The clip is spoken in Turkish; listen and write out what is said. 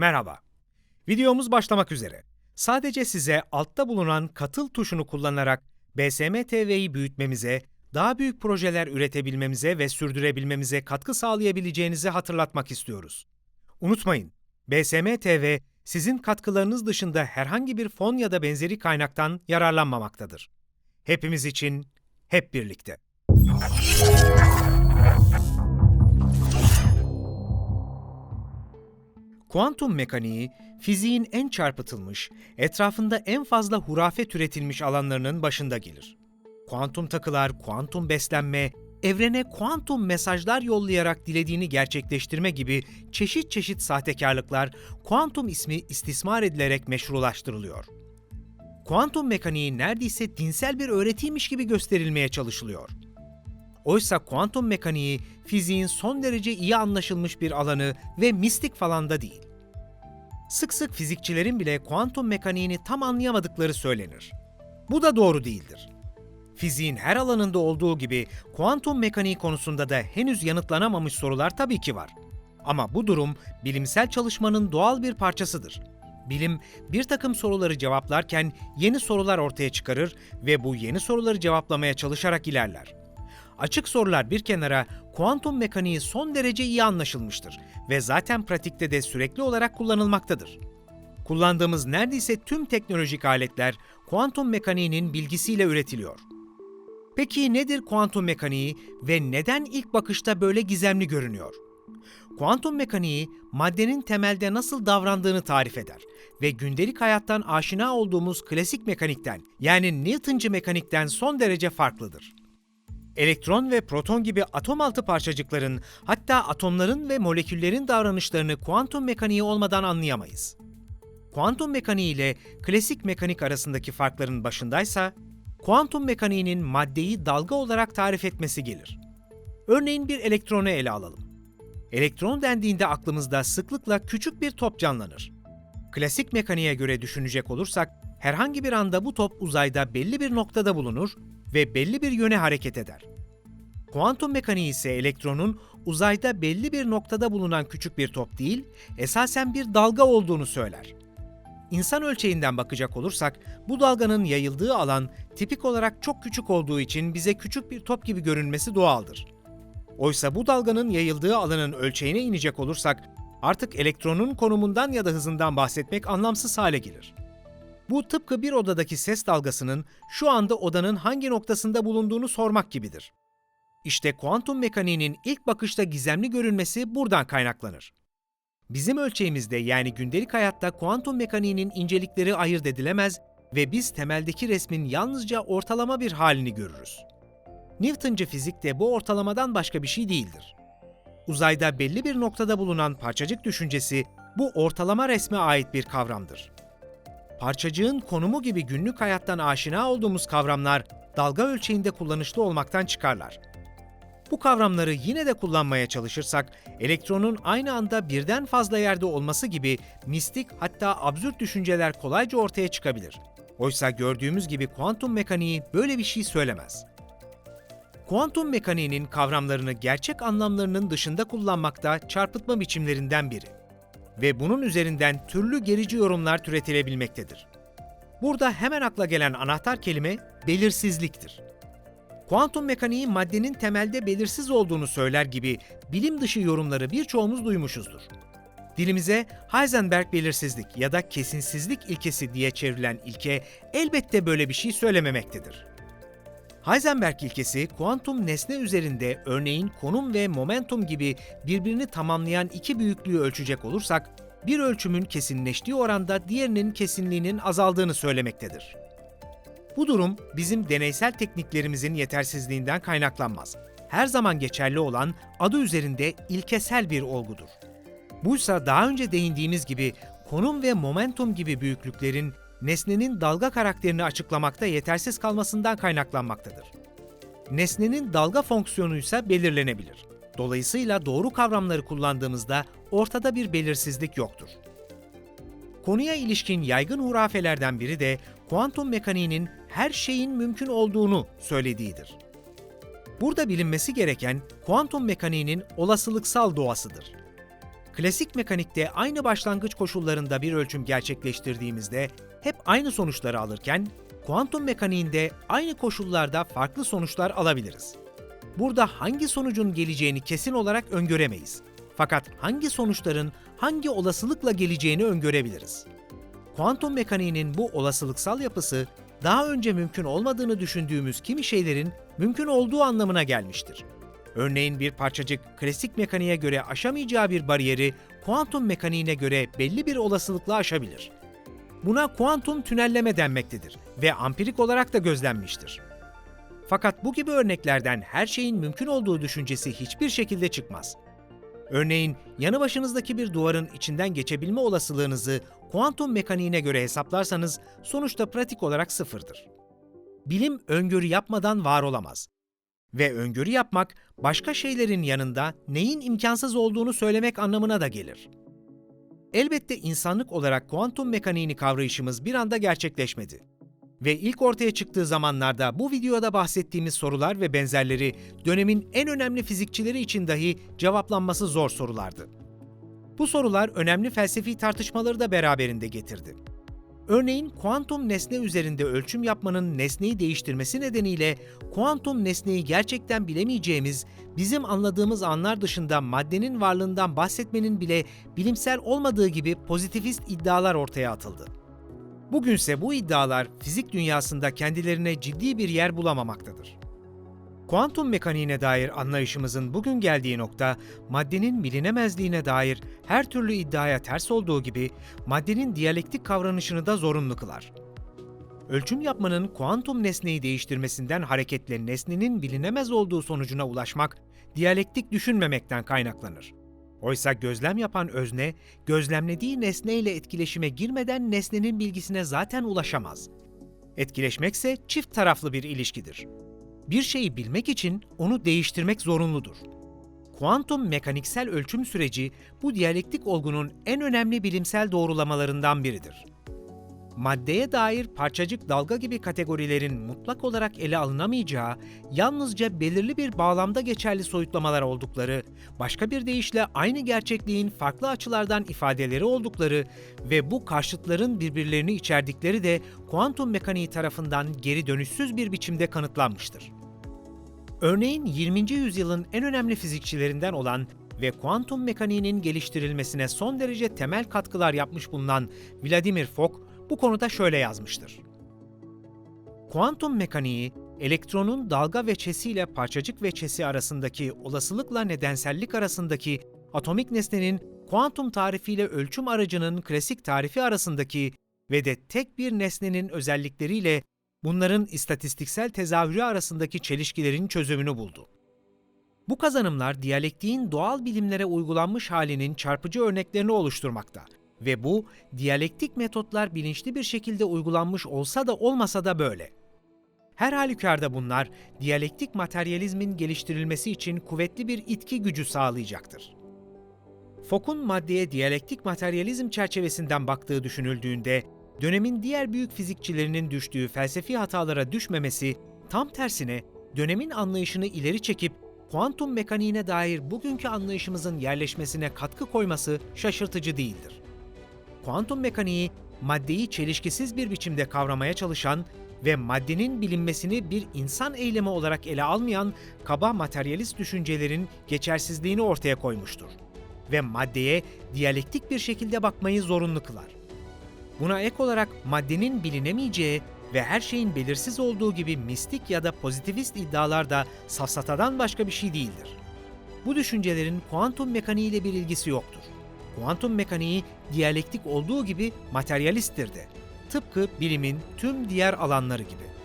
Merhaba. Videomuz başlamak üzere. Sadece size altta bulunan katıl tuşunu kullanarak BSM TV'yi büyütmemize, daha büyük projeler üretebilmemize ve sürdürebilmemize katkı sağlayabileceğinizi hatırlatmak istiyoruz. Unutmayın, BSM TV sizin katkılarınız dışında herhangi bir fon ya da benzeri kaynaktan yararlanmamaktadır. Hepimiz için hep birlikte. Kuantum mekaniği, fiziğin en çarpıtılmış, etrafında en fazla hurafe türetilmiş alanlarının başında gelir. Kuantum takılar, kuantum beslenme, evrene kuantum mesajlar yollayarak dilediğini gerçekleştirme gibi çeşit çeşit sahtekarlıklar kuantum ismi istismar edilerek meşrulaştırılıyor. Kuantum mekaniği neredeyse dinsel bir öğretiymiş gibi gösterilmeye çalışılıyor. Oysa kuantum mekaniği fiziğin son derece iyi anlaşılmış bir alanı ve mistik falan da değil. Sık sık fizikçilerin bile kuantum mekaniğini tam anlayamadıkları söylenir. Bu da doğru değildir. Fiziğin her alanında olduğu gibi kuantum mekaniği konusunda da henüz yanıtlanamamış sorular tabii ki var. Ama bu durum bilimsel çalışmanın doğal bir parçasıdır. Bilim bir takım soruları cevaplarken yeni sorular ortaya çıkarır ve bu yeni soruları cevaplamaya çalışarak ilerler. Açık sorular bir kenara, kuantum mekaniği son derece iyi anlaşılmıştır ve zaten pratikte de sürekli olarak kullanılmaktadır. Kullandığımız neredeyse tüm teknolojik aletler kuantum mekaniğinin bilgisiyle üretiliyor. Peki nedir kuantum mekaniği ve neden ilk bakışta böyle gizemli görünüyor? Kuantum mekaniği maddenin temelde nasıl davrandığını tarif eder ve gündelik hayattan aşina olduğumuz klasik mekanikten yani Newtoncu mekanikten son derece farklıdır. Elektron ve proton gibi atom altı parçacıkların hatta atomların ve moleküllerin davranışlarını kuantum mekaniği olmadan anlayamayız. Kuantum mekaniği ile klasik mekanik arasındaki farkların başındaysa kuantum mekaniğinin maddeyi dalga olarak tarif etmesi gelir. Örneğin bir elektronu ele alalım. Elektron dendiğinde aklımızda sıklıkla küçük bir top canlanır. Klasik mekaniğe göre düşünecek olursak herhangi bir anda bu top uzayda belli bir noktada bulunur ve belli bir yöne hareket eder. Kuantum mekaniği ise elektronun uzayda belli bir noktada bulunan küçük bir top değil, esasen bir dalga olduğunu söyler. İnsan ölçeğinden bakacak olursak, bu dalganın yayıldığı alan tipik olarak çok küçük olduğu için bize küçük bir top gibi görünmesi doğaldır. Oysa bu dalganın yayıldığı alanın ölçeğine inecek olursak, artık elektronun konumundan ya da hızından bahsetmek anlamsız hale gelir. Bu tıpkı bir odadaki ses dalgasının şu anda odanın hangi noktasında bulunduğunu sormak gibidir. İşte kuantum mekaniğinin ilk bakışta gizemli görünmesi buradan kaynaklanır. Bizim ölçeğimizde yani gündelik hayatta kuantum mekaniğinin incelikleri ayırt edilemez ve biz temeldeki resmin yalnızca ortalama bir halini görürüz. Newtoncu fizik de bu ortalamadan başka bir şey değildir. Uzayda belli bir noktada bulunan parçacık düşüncesi bu ortalama resme ait bir kavramdır. Parçacığın konumu gibi günlük hayattan aşina olduğumuz kavramlar dalga ölçeğinde kullanışlı olmaktan çıkarlar. Bu kavramları yine de kullanmaya çalışırsak, elektronun aynı anda birden fazla yerde olması gibi mistik hatta absürt düşünceler kolayca ortaya çıkabilir. Oysa gördüğümüz gibi kuantum mekaniği böyle bir şey söylemez. Kuantum mekaniğinin kavramlarını gerçek anlamlarının dışında kullanmakta çarpıtma biçimlerinden biri ve bunun üzerinden türlü gerici yorumlar türetilebilmektedir. Burada hemen akla gelen anahtar kelime belirsizliktir. Kuantum mekaniği maddenin temelde belirsiz olduğunu söyler gibi bilim dışı yorumları birçoğumuz duymuşuzdur. Dilimize Heisenberg belirsizlik ya da kesinsizlik ilkesi diye çevrilen ilke elbette böyle bir şey söylememektedir. Heisenberg ilkesi kuantum nesne üzerinde örneğin konum ve momentum gibi birbirini tamamlayan iki büyüklüğü ölçecek olursak bir ölçümün kesinleştiği oranda diğerinin kesinliğinin azaldığını söylemektedir. Bu durum bizim deneysel tekniklerimizin yetersizliğinden kaynaklanmaz. Her zaman geçerli olan adı üzerinde ilkesel bir olgudur. Buysa daha önce değindiğimiz gibi konum ve momentum gibi büyüklüklerin nesnenin dalga karakterini açıklamakta yetersiz kalmasından kaynaklanmaktadır. Nesnenin dalga fonksiyonu ise belirlenebilir. Dolayısıyla doğru kavramları kullandığımızda ortada bir belirsizlik yoktur. Konuya ilişkin yaygın hurafelerden biri de kuantum mekaniğinin her şeyin mümkün olduğunu söylediğidir. Burada bilinmesi gereken kuantum mekaniğinin olasılıksal doğasıdır. Klasik mekanikte aynı başlangıç koşullarında bir ölçüm gerçekleştirdiğimizde hep aynı sonuçları alırken, kuantum mekaniğinde aynı koşullarda farklı sonuçlar alabiliriz. Burada hangi sonucun geleceğini kesin olarak öngöremeyiz. Fakat hangi sonuçların hangi olasılıkla geleceğini öngörebiliriz. Kuantum mekaniğinin bu olasılıksal yapısı daha önce mümkün olmadığını düşündüğümüz kimi şeylerin mümkün olduğu anlamına gelmiştir. Örneğin bir parçacık klasik mekaniğe göre aşamayacağı bir bariyeri kuantum mekaniğine göre belli bir olasılıkla aşabilir. Buna kuantum tünelleme denmektedir ve ampirik olarak da gözlenmiştir. Fakat bu gibi örneklerden her şeyin mümkün olduğu düşüncesi hiçbir şekilde çıkmaz. Örneğin yanı başınızdaki bir duvarın içinden geçebilme olasılığınızı kuantum mekaniğine göre hesaplarsanız sonuçta pratik olarak sıfırdır. Bilim öngörü yapmadan var olamaz. Ve öngörü yapmak başka şeylerin yanında neyin imkansız olduğunu söylemek anlamına da gelir. Elbette insanlık olarak kuantum mekaniğini kavrayışımız bir anda gerçekleşmedi. Ve ilk ortaya çıktığı zamanlarda bu videoda bahsettiğimiz sorular ve benzerleri dönemin en önemli fizikçileri için dahi cevaplanması zor sorulardı. Bu sorular önemli felsefi tartışmaları da beraberinde getirdi. Örneğin kuantum nesne üzerinde ölçüm yapmanın nesneyi değiştirmesi nedeniyle kuantum nesneyi gerçekten bilemeyeceğimiz, bizim anladığımız anlar dışında maddenin varlığından bahsetmenin bile bilimsel olmadığı gibi pozitivist iddialar ortaya atıldı. Bugünse bu iddialar fizik dünyasında kendilerine ciddi bir yer bulamamaktadır. Kuantum mekaniğine dair anlayışımızın bugün geldiği nokta, maddenin bilinemezliğine dair her türlü iddiaya ters olduğu gibi maddenin diyalektik kavranışını da zorunlu kılar. Ölçüm yapmanın kuantum nesneyi değiştirmesinden hareketle nesnenin bilinemez olduğu sonucuna ulaşmak, diyalektik düşünmemekten kaynaklanır. Oysa gözlem yapan özne, gözlemlediği nesneyle etkileşime girmeden nesnenin bilgisine zaten ulaşamaz. Etkileşmekse çift taraflı bir ilişkidir. Bir şeyi bilmek için onu değiştirmek zorunludur. Kuantum mekaniksel ölçüm süreci bu diyalektik olgunun en önemli bilimsel doğrulamalarından biridir. Maddeye dair parçacık dalga gibi kategorilerin mutlak olarak ele alınamayacağı, yalnızca belirli bir bağlamda geçerli soyutlamalar oldukları, başka bir deyişle aynı gerçekliğin farklı açılardan ifadeleri oldukları ve bu karşıtların birbirlerini içerdikleri de kuantum mekaniği tarafından geri dönüşsüz bir biçimde kanıtlanmıştır. Örneğin 20. yüzyılın en önemli fizikçilerinden olan ve kuantum mekaniğinin geliştirilmesine son derece temel katkılar yapmış bulunan Vladimir Fock bu konuda şöyle yazmıştır. Kuantum mekaniği, elektronun dalga veçesiyle parçacık veçesi arasındaki olasılıkla nedensellik arasındaki atomik nesnenin kuantum tarifiyle ölçüm aracının klasik tarifi arasındaki ve de tek bir nesnenin özellikleriyle bunların istatistiksel tezahürü arasındaki çelişkilerin çözümünü buldu. Bu kazanımlar diyalektiğin doğal bilimlere uygulanmış halinin çarpıcı örneklerini oluşturmakta ve bu diyalektik metotlar bilinçli bir şekilde uygulanmış olsa da olmasa da böyle. Her halükarda bunlar diyalektik materyalizmin geliştirilmesi için kuvvetli bir itki gücü sağlayacaktır. Fock'un maddeye diyalektik materyalizm çerçevesinden baktığı düşünüldüğünde dönemin diğer büyük fizikçilerinin düştüğü felsefi hatalara düşmemesi, tam tersine dönemin anlayışını ileri çekip kuantum mekaniğine dair bugünkü anlayışımızın yerleşmesine katkı koyması şaşırtıcı değildir. Kuantum mekaniği, maddeyi çelişkisiz bir biçimde kavramaya çalışan ve maddenin bilinmesini bir insan eylemi olarak ele almayan kaba materyalist düşüncelerin geçersizliğini ortaya koymuştur ve maddeye diyalektik bir şekilde bakmayı zorunlu kılar. Buna ek olarak maddenin bilinemeyeceği ve her şeyin belirsiz olduğu gibi mistik ya da pozitivist iddialar da safsatadan başka bir şey değildir. Bu düşüncelerin kuantum mekaniği ile bir ilgisi yoktur. Kuantum mekaniği diyalektik olduğu gibi materyalisttir de. Tıpkı bilimin tüm diğer alanları gibi.